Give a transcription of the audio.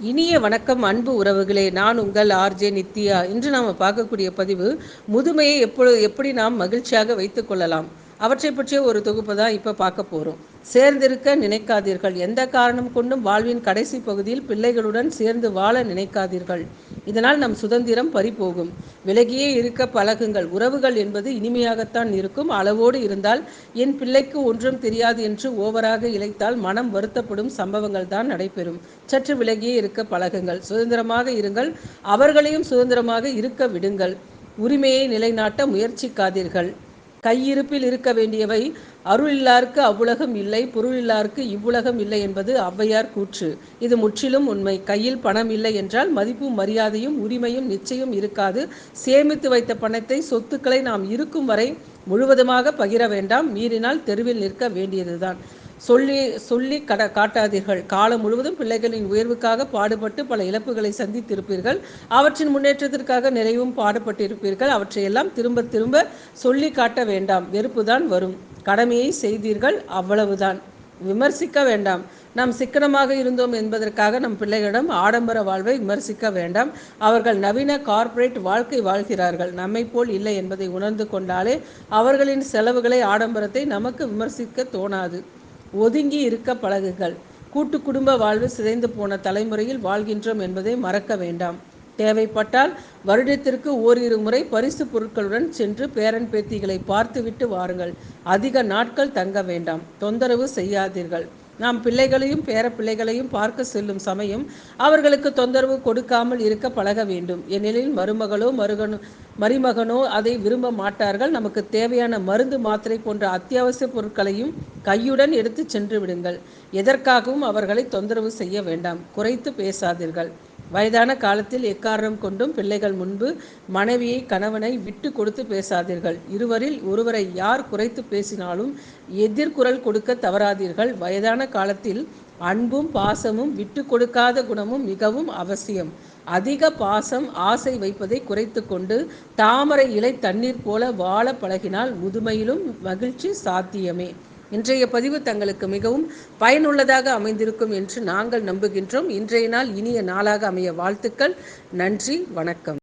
இனிய வணக்கம் அன்பு உறவுகளே. நான் உங்கள் ஆர்ஜே நித்யா. இன்று நாம் பார்க்கக்கூடிய பதிவு முதுமையை எப்பொழுது எப்படி நாம் மகிழ்ச்சியாக வைத்துக்கொள்ளலாம் அவற்றை பற்றிய ஒரு தொகுப்பு தான் இப்போ பார்க்க போகிறோம் சேர்ந்திருக்க நினைக்காதீர்கள். எந்த காரணம் கொண்டும் வாழ்வின் கடைசி பகுதியில் பிள்ளைகளுடன் சேர்ந்து வாழ நினைக்காதீர்கள். இதனால் நம் சுதந்திரம் பறிபோகும். விலகியே இருக்க பழகுங்கள். உறவுகள் என்பது இனிமையாகத்தான் இருக்கும். அளவோடு இருந்தால் என் பிள்ளைக்கு ஒன்றும் தெரியாது என்று ஓவராக இழைத்தால் மனம் வருத்தப்படும் சம்பவங்கள் தான் நடைபெறும். சற்று விலகியே இருக்க பழகுங்கள். சுதந்திரமாக இருங்கள். அவர்களையும் சுதந்திரமாக இருக்க விடுங்கள். உரிமையை நிலைநாட்ட முயற்சிக்காதீர்கள். கையிருப்பில் இருக்க வேண்டியவை அருளில்லாருக்கு அவ்வுலகம் இல்லை பொருளில்லாருக்கு இவ்வுலகம் இல்லை என்பது ஔவையார் கூற்று. இது முற்றிலும் உண்மை. கையில் பணம் இல்லை என்றால் மதிப்பும் மரியாதையும் உரிமையும் நிச்சயம் இருக்காது. சேமித்து வைத்த பணத்தை சொத்துக்களை நாம் இருக்கும் வரை முழுவதுமாக பகிர வேண்டாம். மீறினால் தெருவில் நிற்க வேண்டியதுதான். சொல்லி சொல்லி கட காட்டாதீர்கள். காலம் முழுவதும் பிள்ளைகளின் உயர்வுக்காக பாடுபட்டு பல இழப்புகளை சந்தித்திருப்பீர்கள். அவற்றின் முன்னேற்றத்திற்காக நிறைவும் பாடுபட்டிருப்பீர்கள். அவற்றையெல்லாம் திரும்ப திரும்ப சொல்லி காட்ட வேண்டாம். வெறுப்புதான் வரும். கடமையை செய்தீர்கள். அவ்வளவுதான். விமர்சிக்க வேண்டாம். நாம் சிக்கனமாக இருந்தோம் என்பதற்காக நம் பிள்ளைகளிடம் ஆடம்பர வாழ்வை விமர்சிக்க வேண்டாம். அவர்கள் நவீன கார்ப்பரேட் வாழ்க்கை வாழ்கிறார்கள். நம்மை போல் இல்லை என்பதை உணர்ந்து கொண்டாலே அவர்களின் செலவுகளை ஆடம்பரத்தை நமக்கு விமர்சிக்க தோணாது. ஒதுங்கி இருக்க பழகுகள் கூட்டு குடும்ப வாழ்வு சிதைந்து போன தலைமுறையில் வாழ்கின்றோம் என்பதை மறக்க வேண்டாம். தேவைப்பட்டால் வருடத்திற்கு ஓரிரு முறை பரிசு பொருட்களுடன் சென்று பேரன் பேத்திகளை பார்த்துவிட்டு வாருங்கள். அதிக நாட்கள் தங்க வேண்டாம். தொந்தரவு செய்யாதீர்கள். நாம் பிள்ளைகளையும் பேர பிள்ளைகளையும் பார்க்க செல்லும் சமயம் அவர்களுக்கு தொந்தரவு கொடுக்காமல் இருக்க பழக வேண்டும். எனிலில் மருமகளோ மருகனோ மருமகனோ அதை விரும்ப மாட்டார்கள். நமக்கு தேவையான மருந்து மாத்திரை போன்ற அத்தியாவசிய பொருட்களையும் கையுடன் எடுத்து சென்று விடுங்கள். எதற்காகவும் அவர்களை தொந்தரவு செய்ய வேண்டாம். குறைத்து பேசாதீர்கள். வயதான காலத்தில் எக்காரணம் கொண்டும் பிள்ளைகள் முன்பு மனைவியை கணவனை விட்டு கொடுத்து பேசாதீர்கள். இருவரில் ஒருவரை யார் குறைத்து பேசினாலும் எதிர்குரல் கொடுக்க தவறாதீர்கள். வயதான காலத்தில் அன்பும் பாசமும் விட்டு கொடுக்காத குணமும் மிகவும் அவசியம். அதிக பாசம் ஆசை வைப்பதை குறைத்து கொண்டு தாமரை இலை தண்ணீர் போல வாழ பழகினால் முதுமையிலும் மகிழ்ச்சி சாத்தியமே. இன்றைய பதிவு தங்களுக்கு மிகவும் பயனுள்ளதாக அமைந்திருக்கும் என்று நாங்கள் நம்புகின்றோம். இன்றைய நாள் இனிய நாளாக அமைய வாழ்த்துக்கள். நன்றி வணக்கம்.